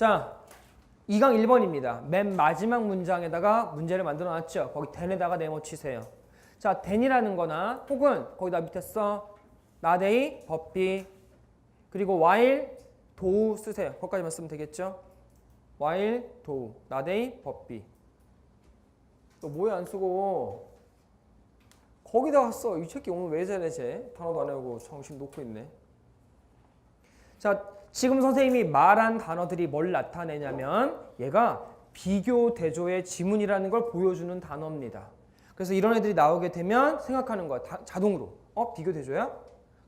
자, 2강 1번입니다. 맨 마지막 문장에다가 문제를 만들어 놨죠. 거기 then에다가 네모 치세요. 자, then이라는 거나 혹은 거기다 밑에 써 but b 그리고 while, do 쓰세요. 거기까지만 쓰면 되겠죠. not a, but b 너 뭐야 안 쓰고 거기다가 써. 이 새끼 오늘 왜 저래 쟤? 단어도 안 외우고 정신 놓고 있네. 자, 지금 선생님이 말한 단어들이 뭘 나타내냐면 얘가 비교 대조의 지문이라는 걸 보여주는 단어입니다. 그래서 이런 애들이 나오게 되면 생각하는 거야. 다- 자동으로. 어? 비교 대조야?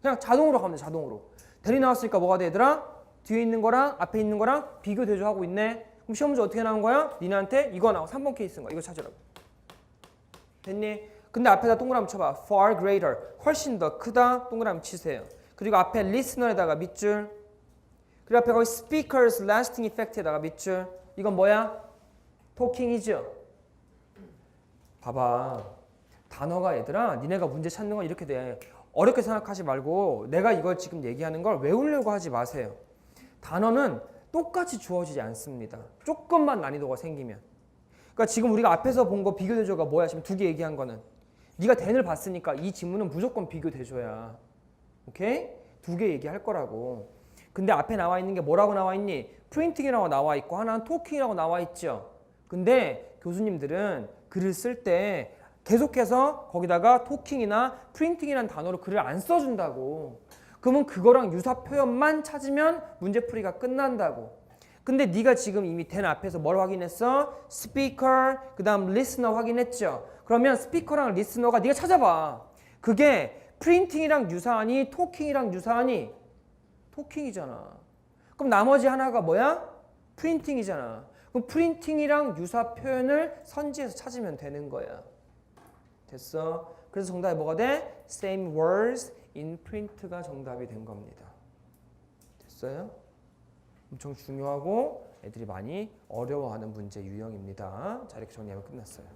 그냥 자동으로 가면 돼. 자동으로. 대리 나왔으니까 뭐가 돼, 얘들아? 뒤에 있는 거랑 앞에 있는 거랑 비교 대조하고 있네. 그럼 시험 문제 어떻게 나온 거야? 니네한테 이거 나와. 3번 케이스인 거야. 이거 찾으라고. 됐니? 근데 앞에다 동그라미 쳐봐. far greater. 훨씬 더 크다. 동그라미 치세요. 그리고 앞에 listener에다가 밑줄. 그리고 앞에 거기 speakers lasting effect에다가 밑줄. 이건 뭐야? talking이죠. 봐봐. 단어가 얘들아, 니네가 문제 찾는 건 이렇게 돼. 어렵게 생각하지 말고 내가 이걸 지금 얘기하는 걸 외우려고 하지 마세요. 단어는 똑같이 주어지지 않습니다. 조금만 난이도가 생기면. 그러니까 지금 우리가 앞에서 본 거 비교 대조가 뭐야? 지금 두 개 얘기한 거는 네가 댄을 봤으니까 이 지문은 무조건 비교 대조야. 오케이? 두 개 얘기할 거라고. 근데 앞에 나와 있는 게 뭐라고 나와 있니? 프린팅이라고 나와 있고 하나는 토킹이라고 나와 있죠. 근데 교수님들은 글을 쓸 때 계속해서 거기다가 토킹이나 프린팅이라는 단어로 글을 안 써준다고. 그러면 그거랑 유사 표현만 찾으면 문제풀이가 끝난다고. 근데 네가 지금 이미 된 앞에서 뭘 확인했어? 스피커, 그다음 리스너 확인했죠. 그러면 스피커랑 리스너가 네가 찾아봐. 그게 프린팅이랑 유사하니 토킹이랑 유사하니 토킹이잖아. 그럼 나머지 하나가 뭐야? 프린팅이잖아. 그럼 프린팅이랑 유사 표현을 선지해서 찾으면 되는 거야. 됐어? 그래서 정답이 뭐가 돼? Same words in print가 정답이 된 겁니다. 됐어요? 엄청 중요하고 애들이 많이 어려워하는 문제 유형입니다. 자 이렇게 정리하면 끝났어요.